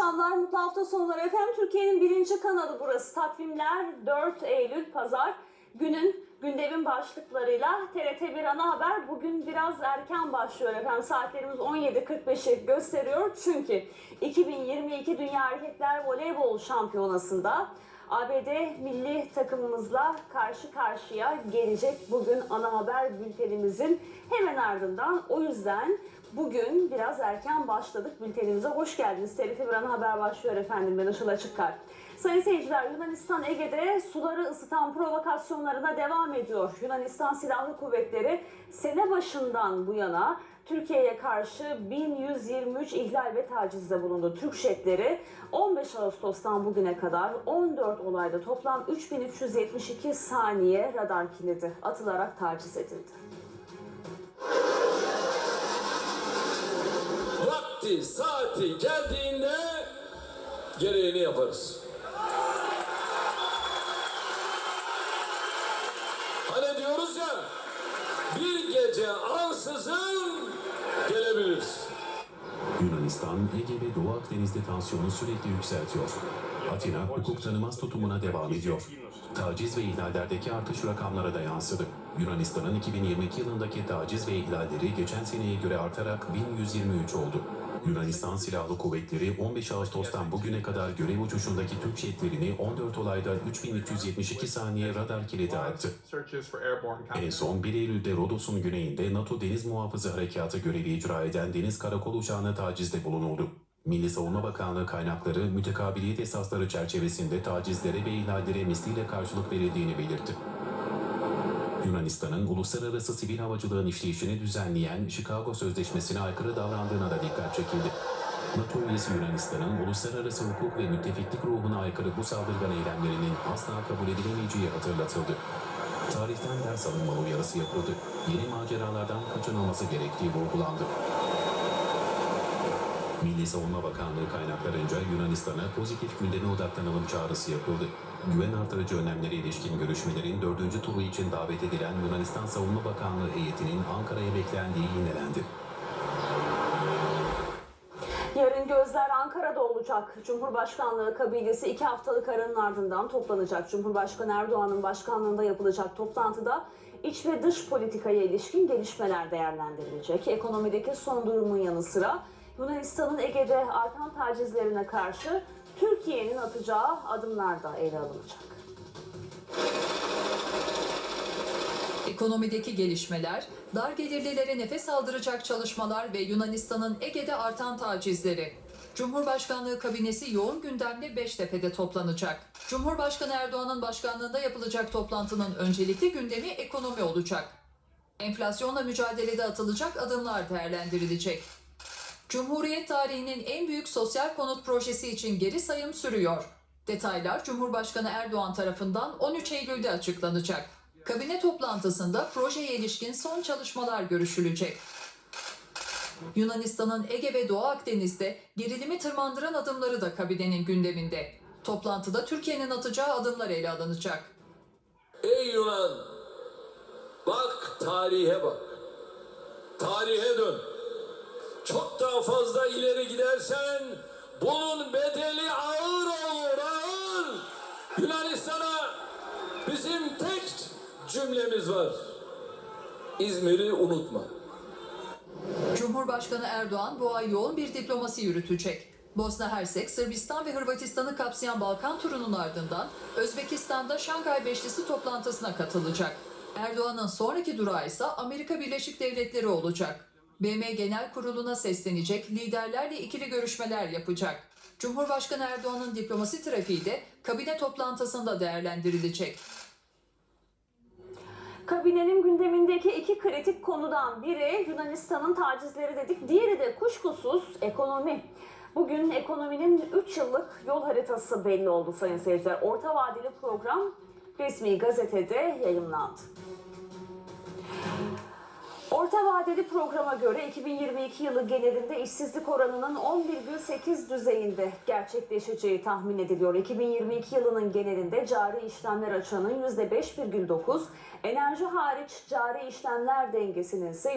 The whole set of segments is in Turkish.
akşamlar, mutlu hafta sonları efendim. Türkiye'nin birinci kanalı burası. Takvimler 4 Eylül Pazar. Günün gündemin başlıklarıyla TRT1 Ana Haber bugün biraz erken başlıyor efendim. Saatlerimiz 17.45'i gösteriyor. Çünkü 2022 Dünya Erkekler Voleybol Şampiyonası'nda ABD milli takımımızla karşı karşıya gelecek bugün ana haber bültenimizin hemen ardından. O yüzden bugün biraz erken başladık bültenimize. Hoş geldiniz. TRT1 ana haber başlıyor efendim. Ben Işıl Açıkkar. Sayın seyirciler Yunanistan Ege'de suları ısıtan provokasyonlarına devam ediyor. Yunanistan Silahlı Kuvvetleri sene başından bu yana Türkiye'ye karşı 1123 ihlal ve tacizde bulundu. Türk jetleri 15 Ağustos'tan bugüne kadar 14 olayda toplam 3372 saniye radar kilidi atılarak taciz edildi. Vakti, saati geldiğinde gereğini yaparız. Hani diyoruz ya, bir gece ansızın gelebiliriz. Yunanistan, Ege ve Doğu Akdeniz'de tansiyonu sürekli yükseltiyor. Atina hukuk tanımaz tutumuna devam ediyor. Taciz ve ihlallerdeki artış rakamlara da yansıdı. Yunanistan'ın 2022 yılındaki taciz ve ihlalleri geçen seneye göre artarak 1123 oldu. Yunanistan Silahlı Kuvvetleri 15 Ağustos'tan bugüne kadar görev uçuşundaki Türk jetlerini 14 olayda 3372 saniye radar kilidi attı. En son 1 Eylül'de Rodos'un güneyinde NATO Deniz Muhafızı Harekatı görevi icra eden Deniz Karakol uçağına tacizde bulunuldu. Milli Savunma Bakanlığı kaynakları mütekabiliyet esasları çerçevesinde tacizlere ve ihlallere misliyle karşılık verildiğini belirtti. Yunanistan'ın uluslararası sivil havacılığın işleyişini düzenleyen Chicago Sözleşmesi'ne aykırı davrandığına da dikkat çekildi. NATO üyesi Yunanistan'ın uluslararası hukuk ve müttefiklik ruhuna aykırı bu saldırgan eylemlerinin asla kabul edilemeyeceği hatırlatıldı. Tarihten ders alınma uyarısı yapıldı. Yeni maceralardan kaçınılması gerektiği vurgulandı. Milli Savunma Bakanlığı kaynaklarınca Yunanistan'a pozitif gündeme odaklanalım çağrısı yapıldı. Güven artırıcı önlemlere ilişkin görüşmelerin dördüncü turu için davet edilen Yunanistan Savunma Bakanlığı heyetinin Ankara'ya beklendiği yinelendi. Yarın gözler Ankara'da olacak. Cumhurbaşkanlığı kabilesi iki haftalık aranın ardından toplanacak. Cumhurbaşkanı Erdoğan'ın başkanlığında yapılacak toplantıda iç ve dış politikaya ilişkin gelişmeler değerlendirilecek. Ekonomideki son durumun yanı sıra Yunanistan'ın Ege'de artan tacizlerine karşı Türkiye'nin atacağı adımlar da ele alınacak. Ekonomideki gelişmeler, dar gelirlilere nefes aldıracak çalışmalar ve Yunanistan'ın Ege'de artan tacizleri. Cumhurbaşkanlığı kabinesi yoğun gündemle Beştepe'de toplanacak. Cumhurbaşkanı Erdoğan'ın başkanlığında yapılacak toplantının öncelikli gündemi ekonomi olacak. Enflasyonla mücadelede atılacak adımlar değerlendirilecek. Cumhuriyet tarihinin en büyük sosyal konut projesi için geri sayım sürüyor. Detaylar Cumhurbaşkanı Erdoğan tarafından 13 Eylül'de açıklanacak. Kabine toplantısında projeye ilişkin son çalışmalar görüşülecek. Yunanistan'ın Ege ve Doğu Akdeniz'de gerilimi tırmandıran adımları da kabinenin gündeminde. Toplantıda Türkiye'nin atacağı adımlar ele alınacak. Ey Yunan, bak tarihe bak. Tarihe dön. Çok daha fazla ileri gidersen bunun bedeli ağır olur, ağır. Yunanistan'a bizim tek cümlemiz var. İzmir'i unutma. Cumhurbaşkanı Erdoğan bu ay yoğun bir diplomasi yürütecek. Bosna Hersek, Sırbistan ve Hırvatistan'ı kapsayan Balkan turunun ardından Özbekistan'da Şangay Beşlisi toplantısına katılacak. Erdoğan'ın sonraki durağı ise Amerika Birleşik Devletleri olacak. BM Genel Kurulu'na seslenecek, liderlerle ikili görüşmeler yapacak. Cumhurbaşkanı Erdoğan'ın diplomasi trafiği de kabine toplantısında değerlendirilecek. Kabinenin gündemindeki iki kritik konudan biri Yunanistan'ın tacizleri dedik, diğeri de kuşkusuz ekonomi. Bugün ekonominin 3 yıllık yol haritası belli oldu sayın seyirciler. Orta vadeli program resmi gazetede yayımlandı. Orta vadeli programa göre 2022 yılı genelinde işsizlik oranının 11,8 düzeyinde gerçekleşeceği tahmin ediliyor. 2022 yılının genelinde cari işlemler açığının %5,9, enerji hariç cari işlemler dengesinin ise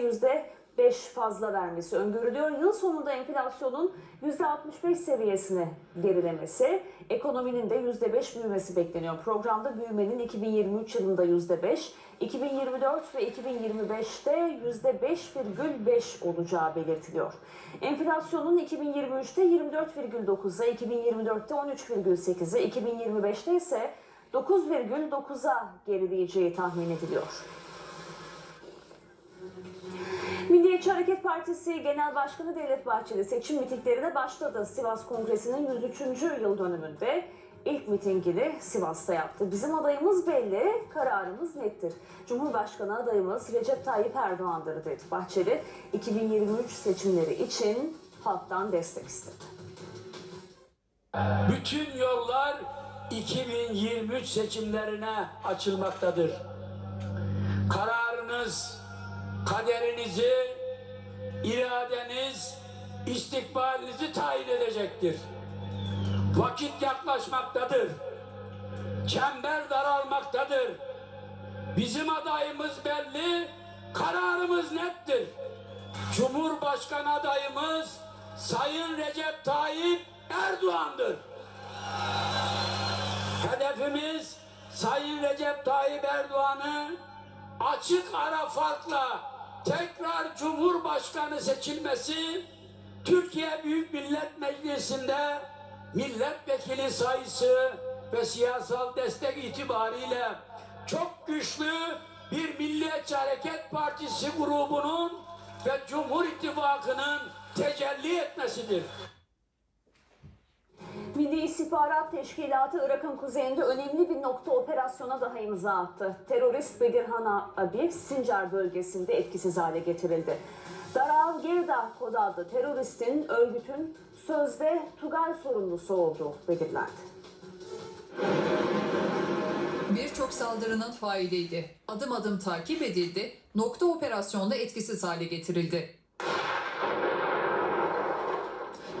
5 fazla vermesi öngörülüyor. Yıl sonunda enflasyonun %65 seviyesine gerilemesi, ekonominin de %5 büyümesi bekleniyor. Programda büyümenin 2023 yılında %5, 2024 ve 2025'te %5,5 olacağı belirtiliyor. Enflasyonun 2023'te 24,9'a, 2024'te 13,8'e, 2025'te ise 9,9'a gerileyeceği tahmin ediliyor. Milliyetçi Hareket Partisi Genel Başkanı Devlet Bahçeli seçim mitinglerine başladı. Sivas Kongresi'nin 103. yıl dönümünde ilk mitingini Sivas'ta yaptı. Bizim adayımız belli, kararımız nettir. Cumhurbaşkanı adayımız Recep Tayyip Erdoğan'dır dedi Bahçeli. 2023 seçimleri için halktan destek istedi. Bütün yollar 2023 seçimlerine açılmaktadır. Kararınız, kaderinizi, iradeniz, istikbalinizi tayin edecektir. Vakit yaklaşmaktadır. Çember daralmaktadır. Bizim adayımız belli, kararımız nettir. Cumhurbaşkanı adayımız Sayın Recep Tayyip Erdoğan'dır. Hedefimiz Sayın Recep Tayyip Erdoğan'ı açık ara farkla tekrar Cumhurbaşkanı seçilmesi, Türkiye Büyük Millet Meclisi'nde milletvekili sayısı ve siyasal destek itibariyle çok güçlü bir Milliyetçi Hareket Partisi grubunun ve Cumhur İttifakı'nın tecelli etmesidir. Milli İstihbarat Teşkilatı Irak'ın kuzeyinde önemli bir nokta operasyona daha imza attı. Terörist Bedirhan Abi Sincar bölgesinde etkisiz hale getirildi. Darav Gerda kod adlı teröristin örgütün sözde Tugay sorumlusu olduğu belirlendi. Birçok saldırının failiydi. Adım adım takip edildi. Nokta operasyonda etkisiz hale getirildi.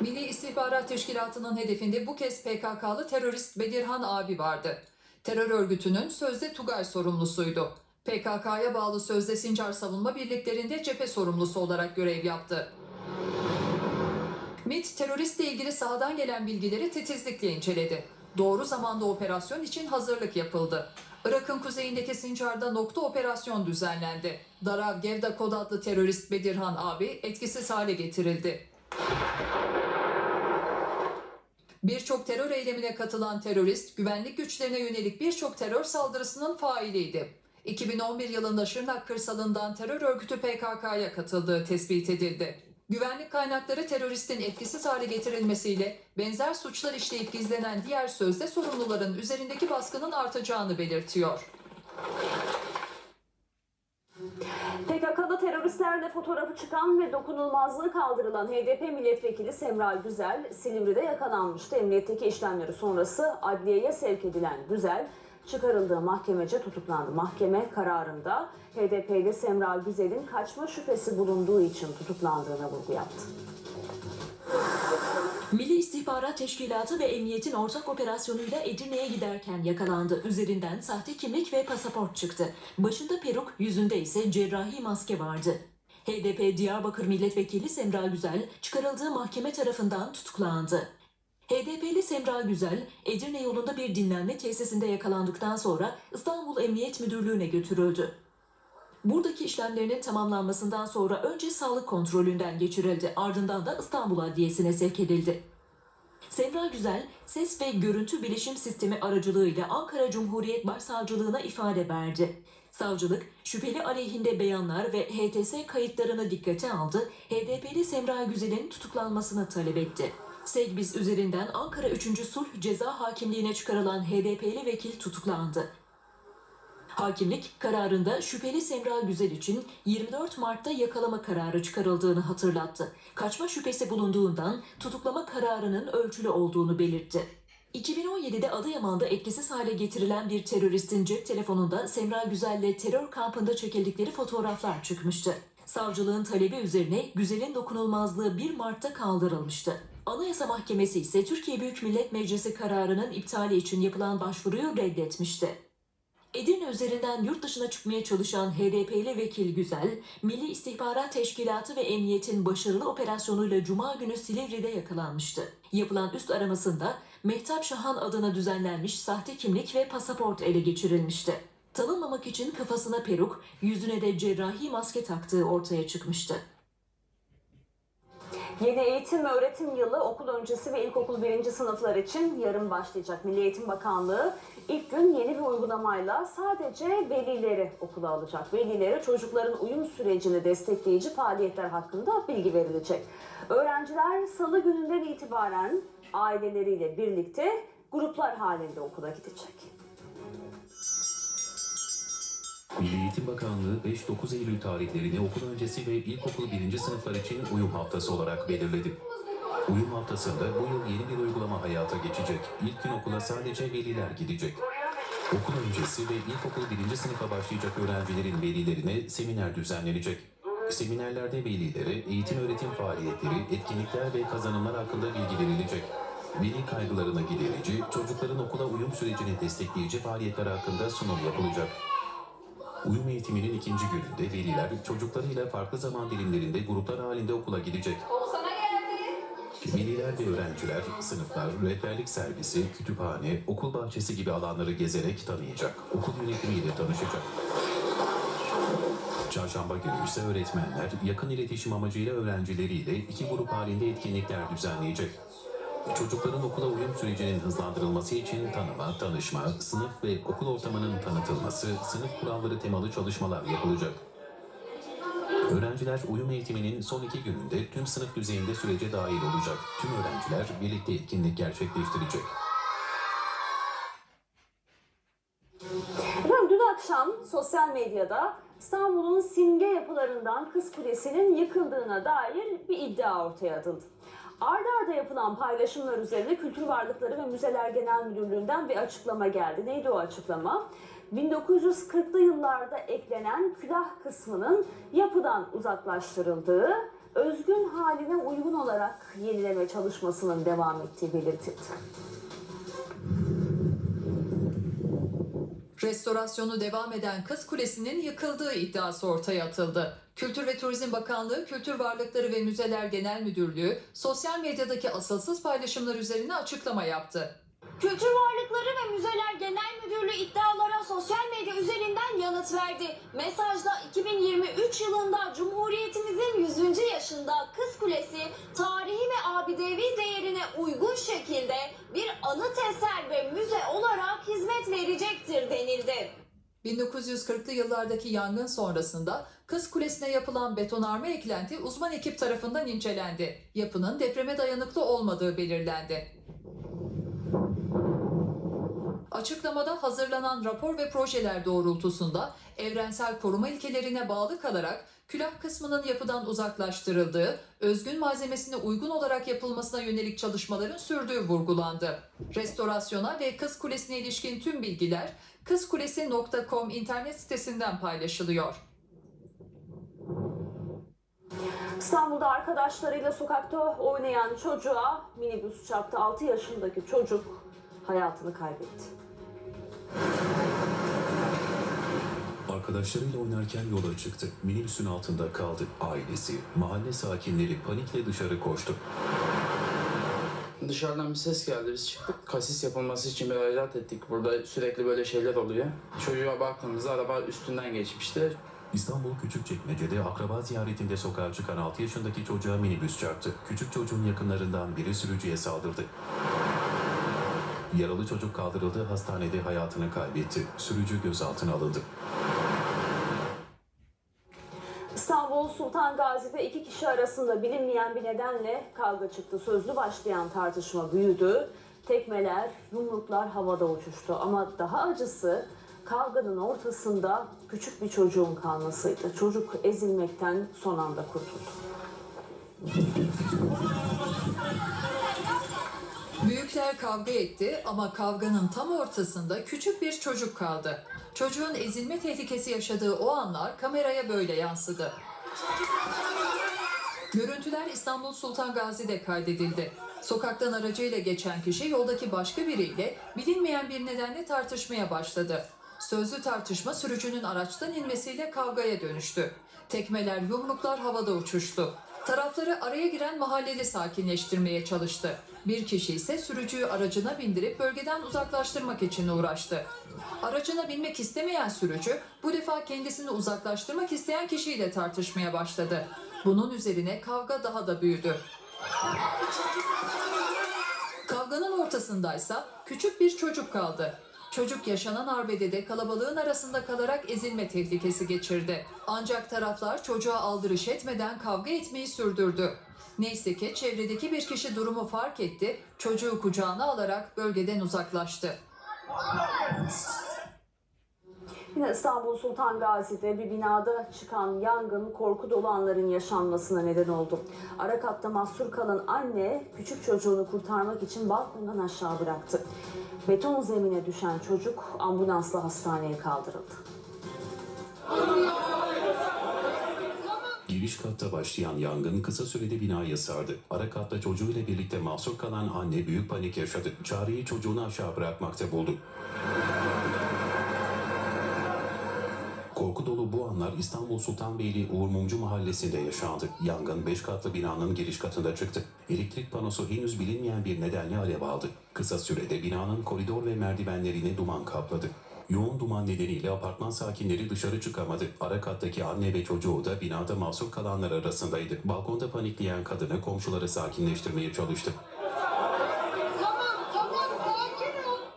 Milli İstihbarat Teşkilatı'nın hedefinde bu kez PKK'lı terörist Bedirhan Abi vardı. Terör örgütünün sözde Tugay sorumlusuydu. PKK'ya bağlı sözde Sincar savunma birliklerinde cephe sorumlusu olarak görev yaptı. MİT teröristle ilgili sahadan gelen bilgileri titizlikle inceledi. Doğru zamanda operasyon için hazırlık yapıldı. Irak'ın kuzeyindeki Sincar'da nokta operasyon düzenlendi. Darav Gevda kod adlı terörist Bedirhan abi etkisiz hale getirildi. Birçok terör eylemine katılan terörist, güvenlik güçlerine yönelik birçok terör saldırısının failiydi. 2011 yılında Şırnak kırsalından terör örgütü PKK'ya katıldığı tespit edildi. Güvenlik kaynakları teröristin etkisiz hale getirilmesiyle benzer suçlar işleyip gizlenen diğer sözde sorumluların üzerindeki baskının artacağını belirtiyor. PKK'da teröristlerle fotoğrafı çıkan ve dokunulmazlığı kaldırılan HDP milletvekili Semra Güzel Silivri'de yakalanmıştı. Emniyetteki işlemleri sonrası adliyeye sevk edilen Güzel çıkarıldığı mahkemece tutuklandı. Mahkeme kararında HDP'li Semra Güzel'in kaçma şüphesi bulunduğu için tutuklandığına vurgu yaptı. Milli İstihbarat Teşkilatı ve Emniyet'in ortak operasyonuyla Edirne'ye giderken yakalandı. Üzerinden sahte kimlik ve pasaport çıktı. Başında peruk, yüzünde ise cerrahi maske vardı. HDP Diyarbakır Milletvekili Semra Güzel çıkarıldığı mahkeme tarafından tutuklandı. HDP'li Semra Güzel, Edirne yolunda bir dinlenme tesisinde yakalandıktan sonra İstanbul Emniyet Müdürlüğü'ne götürüldü. Buradaki işlemlerinin tamamlanmasından sonra önce sağlık kontrolünden geçirildi. Ardından da İstanbul Adliyesi'ne sevk edildi. Semra Güzel, ses ve görüntü bilişim sistemi aracılığıyla Ankara Cumhuriyet Başsavcılığına ifade verdi. Savcılık, şüpheli aleyhinde beyanlar ve HTS kayıtlarını dikkate aldı, HDP'li Semra Güzel'in tutuklanmasını talep etti. Segbiz üzerinden Ankara 3. Sulh Ceza Hakimliğine çıkarılan HDP'li vekil tutuklandı. Hakimlik kararında şüpheli Semra Güzel için 24 Mart'ta yakalama kararı çıkarıldığını hatırlattı. Kaçma şüphesi bulunduğundan tutuklama kararının ölçülü olduğunu belirtti. 2017'de Adıyaman'da etkisiz hale getirilen bir teröristin cep telefonunda Semra Güzel'le terör kampında çekildikleri fotoğraflar çıkmıştı. Savcılığın talebi üzerine Güzel'in dokunulmazlığı 1 Mart'ta kaldırılmıştı. Anayasa Mahkemesi ise Türkiye Büyük Millet Meclisi kararının iptali için yapılan başvuruyu reddetmişti. Edirne üzerinden yurt dışına çıkmaya çalışan HDP'li vekil Güzel, Milli İstihbarat Teşkilatı ve Emniyet'in başarılı operasyonuyla Cuma günü Silivri'de yakalanmıştı. Yapılan üst aramasında Mehtap Şahan adına düzenlenmiş sahte kimlik ve pasaport ele geçirilmişti. Tanınmamak için kafasına peruk, yüzüne de cerrahi maske taktığı ortaya çıkmıştı. Yeni eğitim ve öğretim yılı okul öncesi ve ilkokul birinci sınıflar için yarın başlayacak. Milli Eğitim Bakanlığı ilk gün yeni bir uygulamayla sadece velileri okula alacak. Velilere çocukların uyum sürecini destekleyici faaliyetler hakkında bilgi verilecek. Öğrenciler salı gününden itibaren aileleriyle birlikte gruplar halinde okula gidecek. Milli Eğitim Bakanlığı 5-9 Eylül tarihlerini okul öncesi ve ilkokul birinci sınıflar için uyum haftası olarak belirledi. Uyum haftasında bu yıl yeni bir uygulama hayata geçecek. İlk gün okula sadece veliler gidecek. Okul öncesi ve ilkokul birinci sınıfa başlayacak öğrencilerin velilerine seminer düzenlenecek. Seminerlerde velilere eğitim öğretim faaliyetleri, etkinlikler ve kazanımlar hakkında bilgi verilecek. Veli kaygılarına giderici, çocukların okula uyum sürecini destekleyici faaliyetler hakkında sunum yapılacak. Uyum eğitiminin ikinci gününde veliler çocuklarıyla farklı zaman dilimlerinde gruplar halinde okula gidecek. Veliler ve öğrenciler sınıflar, rehberlik servisi, kütüphane, okul bahçesi gibi alanları gezerek tanıyacak. Okul yönetimiyle tanışacak. Çarşamba günü ise öğretmenler yakın iletişim amacıyla öğrencileriyle iki grup halinde etkinlikler düzenleyecek. Çocukların okula uyum sürecinin hızlandırılması için tanıma, tanışma, sınıf ve okul ortamının tanıtılması, sınıf kuralları temalı çalışmalar yapılacak. Öğrenciler uyum eğitiminin son iki gününde tüm sınıf düzeyinde sürece dahil olacak. Tüm öğrenciler birlikte etkinlik gerçekleştirecek. Efendim dün akşam sosyal medyada İstanbul'un simge yapılarından Kız Kulesi'nin yıkıldığına dair bir iddia ortaya atıldı. Arda arda yapılan paylaşımlar üzerine Kültür Varlıkları ve Müzeler Genel Müdürlüğü'nden bir açıklama geldi. Neydi o açıklama? 1940'lı yıllarda eklenen külah kısmının yapıdan uzaklaştırıldığı, özgün haline uygun olarak yenileme çalışmasının devam ettiği belirtildi. Restorasyonu devam eden Kız Kulesi'nin yıkıldığı iddiası ortaya atıldı. Kültür ve Turizm Bakanlığı, Kültür Varlıkları ve Müzeler Genel Müdürlüğü sosyal medyadaki asılsız paylaşımlar üzerine açıklama yaptı. Kültür Varlıkları ve Müzeler Genel Müdürlüğü iddialara sosyal medya üzerinden yanıt verdi. Mesajda 2023 yılında Cumhuriyetimizin 100. yaşında Kız Kulesi tarihi ve abidevi değerine uygun şekilde bir anıt eser ve müze olarak hizmet verecektir denildi. 1940'lı yıllardaki yangın sonrasında Kız Kulesi'ne yapılan betonarme eklenti uzman ekip tarafından incelendi. Yapının depreme dayanıklı olmadığı belirlendi. Açıklamada hazırlanan rapor ve projeler doğrultusunda evrensel koruma ilkelerine bağlı kalarak külah kısmının yapıdan uzaklaştırıldığı, özgün malzemesine uygun olarak yapılmasına yönelik çalışmaların sürdüğü vurgulandı. Restorasyona ve Kız Kulesi'ne ilişkin tüm bilgiler kızkulesi.com internet sitesinden paylaşılıyor. İstanbul'da arkadaşlarıyla sokakta oynayan çocuğa minibüs çarptı. 6 yaşındaki çocuk hayatını kaybetti. Arkadaşlarıyla oynarken yola çıktı. Minibüsün altında kaldı. Ailesi, mahalle sakinleri panikle dışarı koştu. Dışarıdan bir ses geldi. Biz çıktık. Kasis yapılması için müracaat ettik. Burada sürekli böyle şeyler oluyor. Çocuğa baktığımızda araba üstünden geçmişti. İstanbul Küçükçekmece'de akraba ziyaretinde sokağa çıkan 6 yaşındaki çocuğa minibüs çarptı. Küçük çocuğun yakınlarından biri sürücüye saldırdı. Yaralı çocuk kaldırıldı, hastanede hayatını kaybetti. Sürücü gözaltına alındı. İstanbul Sultan Gazi'de iki kişi arasında bilinmeyen bir nedenle kavga çıktı. Sözlü başlayan tartışma büyüdü. Tekmeler, yumruklar havada uçuştu. Ama daha acısı kavganın ortasında küçük bir çocuğun kalmasıydı. Çocuk ezilmekten son anda kurtuldu. Büyükler kavga etti ama kavganın tam ortasında küçük bir çocuk kaldı. Çocuğun ezilme tehlikesi yaşadığı o anlar kameraya böyle yansıdı. Görüntüler İstanbul Sultan Gazi'de kaydedildi. Sokaktan aracıyla geçen kişi yoldaki başka biriyle bilinmeyen bir nedenle tartışmaya başladı. Sözlü tartışma sürücünün araçtan inmesiyle kavgaya dönüştü. Tekmeler, yumruklar havada uçuştu. Tarafları araya giren mahalleli sakinleştirmeye çalıştı. Bir kişi ise sürücüyü aracına bindirip bölgeden uzaklaştırmak için uğraştı. Aracına binmek istemeyen sürücü bu defa kendisini uzaklaştırmak isteyen kişiyle tartışmaya başladı. Bunun üzerine kavga daha da büyüdü. Kavganın ortasındaysa küçük bir çocuk kaldı. Çocuk yaşanan arbedede kalabalığın arasında kalarak ezilme tehlikesi geçirdi. Ancak taraflar çocuğa aldırış etmeden kavga etmeyi sürdürdü. Neyse ki çevredeki bir kişi durumu fark etti, çocuğu kucağına alarak bölgeden uzaklaştı. Yine İstanbul Sultan Gazi'de bir binada çıkan yangın korku dolu anların yaşanmasına neden oldu. Ara katta mahsur kalan anne küçük çocuğunu kurtarmak için balkondan aşağı bıraktı. Beton zemine düşen çocuk ambulansla hastaneye kaldırıldı. Giriş katta başlayan yangın kısa sürede binayı sardı. Ara katta çocuğuyla birlikte mahsur kalan anne büyük panik yaşadı. Çareyi çocuğunu aşağı bırakmakta buldu. Korku dolu bu anlar İstanbul Sultanbeyli Uğur Mumcu mahallesinde yaşandı. Yangın 5 katlı binanın giriş katında çıktı. Elektrik panosu henüz bilinmeyen bir nedenle alev aldı. Kısa sürede binanın koridor ve merdivenlerini duman kapladı. Yoğun duman nedeniyle apartman sakinleri dışarı çıkamadı. Ara kattaki anne ve çocuğu da binada mahsur kalanlar arasındaydı. Balkonda panikleyen kadını komşuları sakinleştirmeye çalıştı.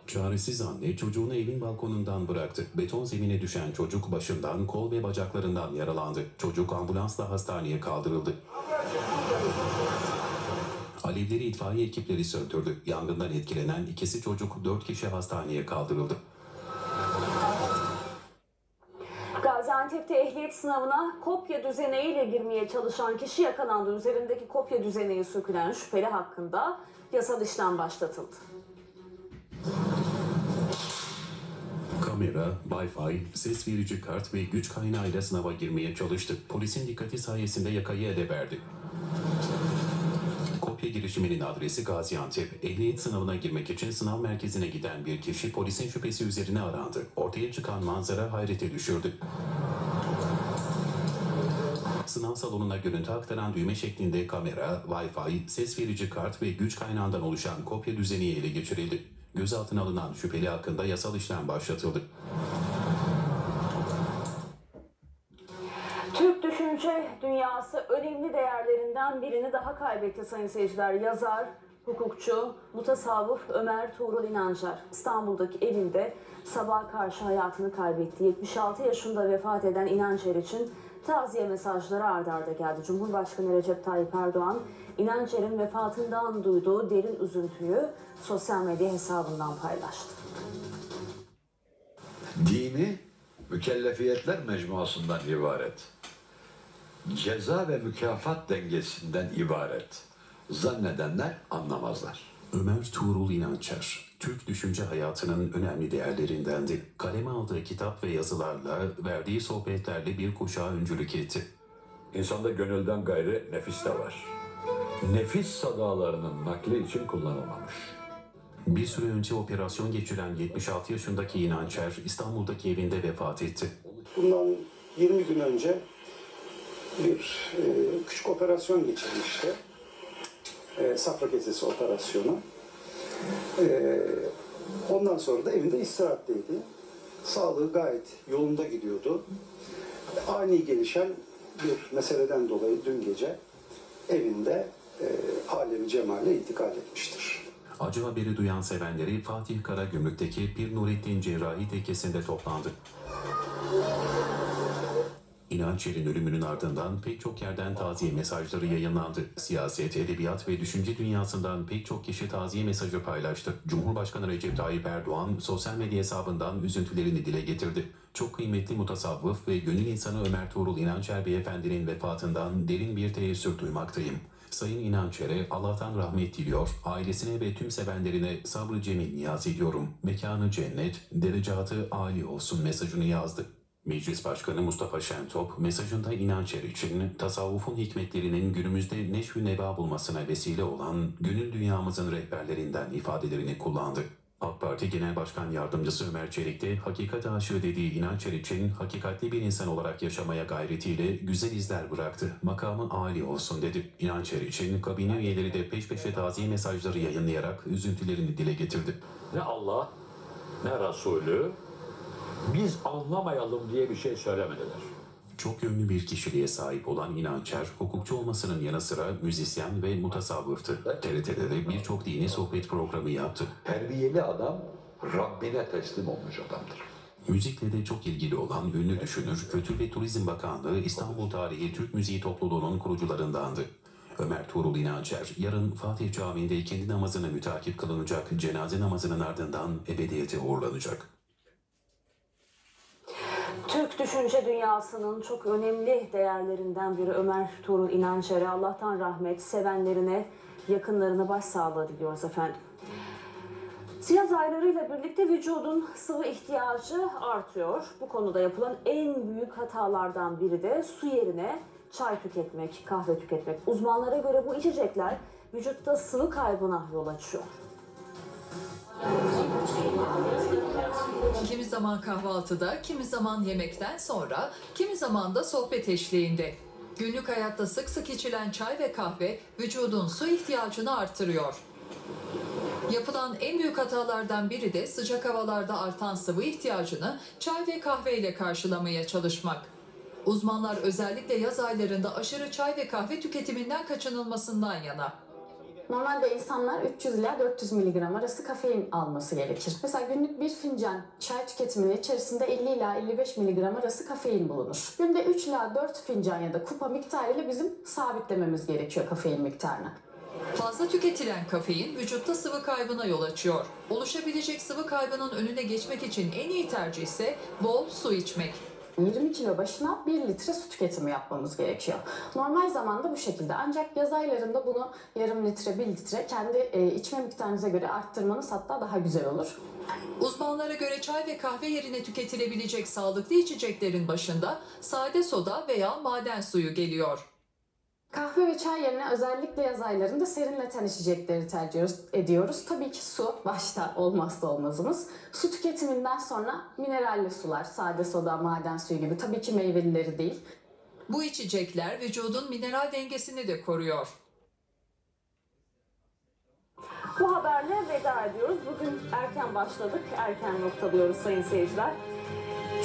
Çaresiz anne çocuğunu evin balkonundan bıraktı. Beton zemine düşen çocuk başından, kol ve bacaklarından yaralandı. Çocuk ambulansla hastaneye kaldırıldı. Alevleri itfaiye ekipleri söndürdü. Yangından etkilenen ikisi çocuk, dört kişi hastaneye kaldırıldı. Ehliyet sınavına kopya düzeneğiyle girmeye çalışan kişi yakalandı. Üzerindeki kopya düzeneği sökülen şüpheli hakkında yasal işlem başlatıldı. Kamera, Wi-Fi, ses verici kart ve güç kaynağıyla sınava girmeye çalıştı. Polisin dikkati sayesinde yakayı ele verdi. Kopya girişiminin adresi Gaziantep. Ehliyet sınavına girmek için sınav merkezine giden bir kişi polisin şüphesi üzerine arandı. Ortaya çıkan manzara hayrete düşürdü. Sınav salonuna görüntü aktaran düğme şeklinde kamera, Wi-Fi, ses verici kart ve güç kaynağından oluşan kopya düzeni ele geçirildi. Gözaltına alınan şüpheli hakkında yasal işlem başlatıldı. Türk düşünce dünyası önemli değerlerinden birini daha kaybetti sayın seyirciler. Yazar, hukukçu, mutasavvıf Ömer Tuğrul İnancar İstanbul'daki evinde sabah karşı hayatını kaybetti. 76 yaşında vefat eden İnancar için taziye mesajları ardarda arda geldi. Cumhurbaşkanı Recep Tayyip Erdoğan, İnancar'ın vefatından duyduğu derin üzüntüyü sosyal medya hesabından paylaştı. dini mükellefiyetler mecmuasından ibaret. Ceza ve mükafat dengesinden ibaret. Zannedenler anlamazlar. Ömer Tuğrul İnançer, Türk düşünce hayatının önemli değerlerindendi. Kaleme aldığı kitap ve yazılarla, verdiği sohbetlerle bir kuşağı öncülük etti. İnsanda gönülden gayrı nefis de var. Nefis sadalarının nakli için kullanılmamış. Bir süre önce operasyon geçiren 76 yaşındaki İnançer, İstanbul'daki evinde vefat etti. Bundan 20 gün önce bir e, küçük operasyon geçirmişti. E, safra kesesi operasyonu. E, ondan sonra da evinde istirahatteydi. Sağlığı gayet yolunda gidiyordu. Ani gelişen bir meseleden dolayı dün gece evinde e, alemi cemalle intikal etmiştir. Acı haberi duyan sevenleri Fatih Karagümrük'teki Pir Nurettin Cerrahi Tekkesi'nde toplandı. İnançer'in ölümünün ardından pek çok yerden taziye mesajları yayınlandı. Siyaset, edebiyat ve düşünce dünyasından pek çok kişi taziye mesajı paylaştı. Cumhurbaşkanı Recep Tayyip Erdoğan sosyal medya hesabından üzüntülerini dile getirdi. Çok kıymetli mutasavvıf ve gönül insanı Ömer Tuğrul İnançer Beyefendi'nin vefatından derin bir teessür duymaktayım. Sayın İnançer'e Allah'tan rahmet diliyor, ailesine ve tüm sevenlerine sabrı cemil niyaz ediyorum. Mekanı cennet, derecatı âli olsun mesajını yazdı. Meclis Başkanı Mustafa Şentop mesajında İnançer için tasavvufun hikmetlerinin günümüzde neşvü neva bulmasına vesile olan gönül dünyamızın rehberlerinden ifadelerini kullandı. AK Parti Genel Başkan Yardımcısı Ömer Çelik de hakikat aşığı dediği İnançer için hakikatli bir insan olarak yaşamaya gayretiyle güzel izler bıraktı. Makamı âli olsun dedi. İnançer için kabine üyeleri de peş peşe taziye mesajları yayınlayarak üzüntülerini dile getirdi. Ne Allah ne Resulü biz anlamayalım diye bir şey söylemediler. Çok yönlü bir kişiliğe sahip olan İnançer, hukukçu olmasının yanı sıra müzisyen ve mutasavvıftı. TRT'de de birçok dini sohbet programı yaptı. Terbiyeli adam Rabbine teslim olmuş adamdır. Müzikle de çok ilgili olan ünlü düşünür, Kültür ve Turizm Bakanlığı İstanbul Tarihi Türk Müziği Topluluğu'nun kurucularındandı. Ömer Tuğrul İnançer, yarın Fatih Camii'nde ikindi namazını mütakip kılınacak cenaze namazının ardından ebediyete uğurlanacak. Türk düşünce dünyasının çok önemli değerlerinden biri Ömer Tuğrul İnançer'e Allah'tan rahmet, sevenlerine, yakınlarına başsağlığı diliyoruz efendim. Siyaz aylarıyla birlikte vücudun sıvı ihtiyacı artıyor. Bu konuda yapılan en büyük hatalardan biri de su yerine çay tüketmek, kahve tüketmek. Uzmanlara göre bu içecekler vücutta sıvı kaybına yol açıyor. Kimi zaman kahvaltıda, kimi zaman yemekten sonra, kimi zaman da sohbet eşliğinde. Günlük hayatta sık sık içilen çay ve kahve vücudun su ihtiyacını artırıyor. Yapılan en büyük hatalardan biri de sıcak havalarda artan sıvı ihtiyacını çay ve kahve ile karşılamaya çalışmak. Uzmanlar özellikle yaz aylarında aşırı çay ve kahve tüketiminden kaçınılmasından yana. Normalde insanlar 300 ila 400 miligram arası kafein alması gerekir. Mesela günlük bir fincan çay tüketiminin içerisinde 50 ila 55 miligram arası kafein bulunur. Günde 3 ila 4 fincan ya da kupa miktarıyla bizim sabitlememiz gerekiyor kafein miktarını. Fazla tüketilen kafein vücutta sıvı kaybına yol açıyor. Oluşabilecek sıvı kaybının önüne geçmek için en iyi tercih ise bol su içmek. 20 kilo başına 1 litre su tüketimi yapmamız gerekiyor. Normal zamanda bu şekilde ancak yaz aylarında bunu yarım litre 1 litre kendi e, içme miktarınıza göre arttırmanız hatta daha güzel olur. Uzmanlara göre çay ve kahve yerine tüketilebilecek sağlıklı içeceklerin başında sade soda veya maden suyu geliyor. Kahve ve çay yerine özellikle yaz aylarında serinleten içecekleri tercih ediyoruz. Tabii ki su başta olmazsa olmazımız. Su tüketiminden sonra mineralli sular, sade soda, maden suyu gibi tabii ki meyvelileri değil. Bu içecekler vücudun mineral dengesini de koruyor. Bu haberle veda ediyoruz. Bugün erken başladık, erken noktalıyoruz sayın seyirciler.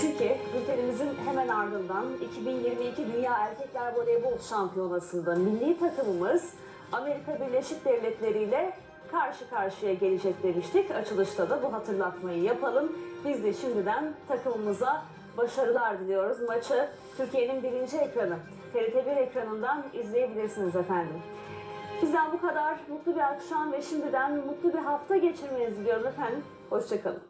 Çünkü bültenimizin hemen ardından 2022 Dünya Erkekler Voleybol Şampiyonası'nda milli takımımız Amerika Birleşik Devletleri ile karşı karşıya gelecek demiştik. Açılışta da bu hatırlatmayı yapalım. Biz de şimdiden takımımıza başarılar diliyoruz. Maçı Türkiye'nin birinci ekranı TRT1 ekranından izleyebilirsiniz efendim. Bizden bu kadar. Mutlu bir akşam ve şimdiden mutlu bir hafta geçirmenizi diliyorum efendim. Hoşçakalın.